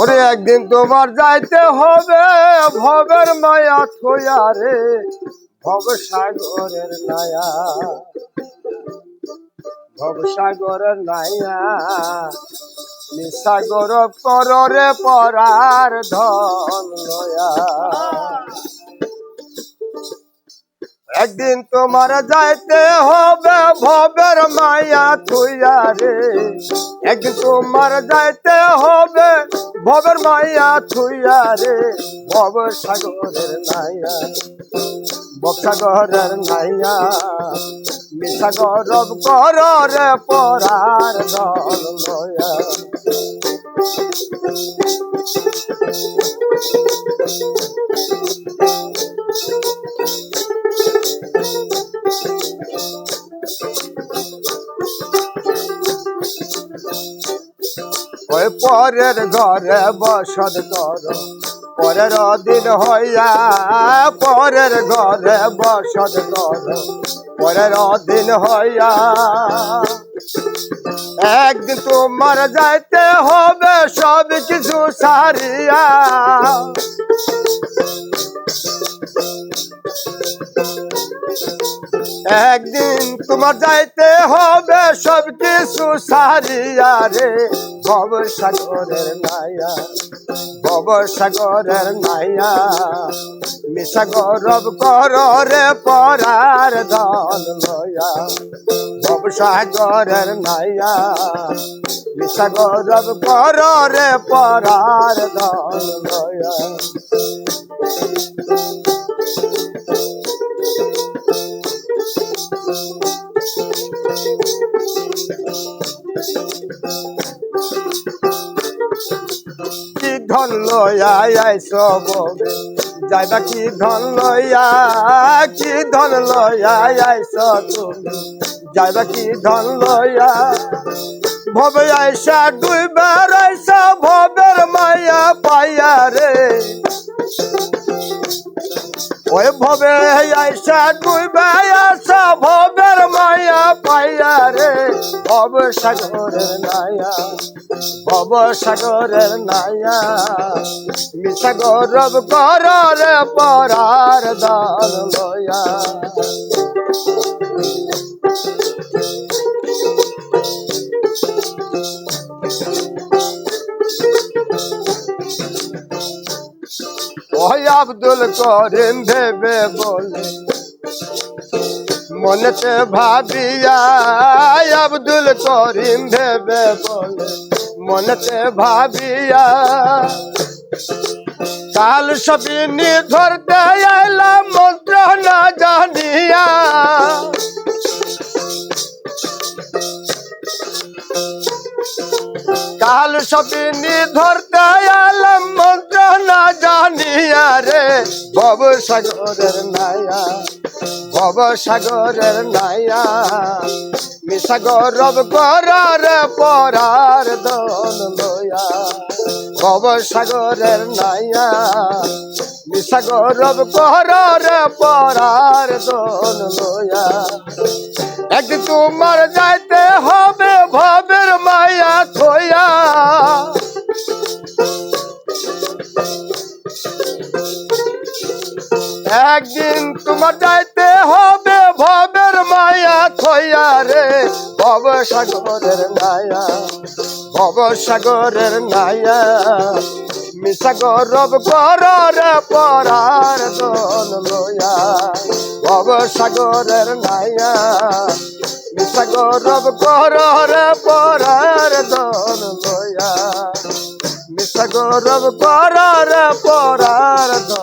ওরে একদিন তোমার যাইতে হবে, ভবের মায়া ছোয়া রে, ভব সাগরের নায়া। ভব সাগরের নায়া, নিসাগর পররে পরার ধন লয়া। একদিন তোমার যাইতে হবে, ভবের মায়া থুইয়া রে। একদিন তোমার যাইতে হবে, ভবের মায়া থুইয়া রে। ভব সাগরের নাইয়া বক্সাগরের নাইয়া মিশা গরব কর রে পরার দল লয়া। পরের ঘরে বসত কর। পরের দিন হইয়া, পরের ঘরে বসত কর। পরের দিন হইয়া, একদিন তোমার যাইতে হবে, সব কিছু সারিয়া। একদিন তোমার যাইতে হবে সব কিছু সারিয়া রে। সাগরের নাইয়া ভব সাগরের নাইয়া মিশা গরব কর রে পরার দল লয়া। ভব সাগরের নাইয়া মিশা গরব কর রে পরার দল লয়া। লয়া আইস ববে যাইবা কি ধন লয়া কি ধন লয়া আইস তুমি যাইবা কি ধন লয়া ভবে আইসা দুইবার আইসা ভবের মায়া পাইয়া রে। ওই ভবে আইসা দুইবার আইসা ভবের মায়া পাইয়া রে। ভব সাগরের নায়া, ভব সাগরের নায়া। মিশা গৌরব করার পরার দল লয়া। ওই আব্দুল করিম ভেবে বলে। মনেতে ভাবিয়া আব্দুল করিম ভেবে বলে। মনেতে ভাবিয়া কাল সবিনি ধরতে আইলাম, মন্ত্র না জানিয়া। কাল সবিনি ধরতে সাগরের নায়া, ভব সাগরের নায়া। মিশা গৌরব করার পরার দন লয়া, ভব সাগরের নাইয়া মিশা গৌরব করার পরার দন লয়া। একদিন তোমার যাইতে একদিন তোমার যাইতে হবে, ভবের মায়া থইয়া রে, ভব সাগরের নায়া, ভব সাগরের নায়া। মিশা গরব করার পরার দল লয়া, ভব সাগরের নায়া। মিশা গরব পরার দল লয়া মিশা গরব পরার লয়া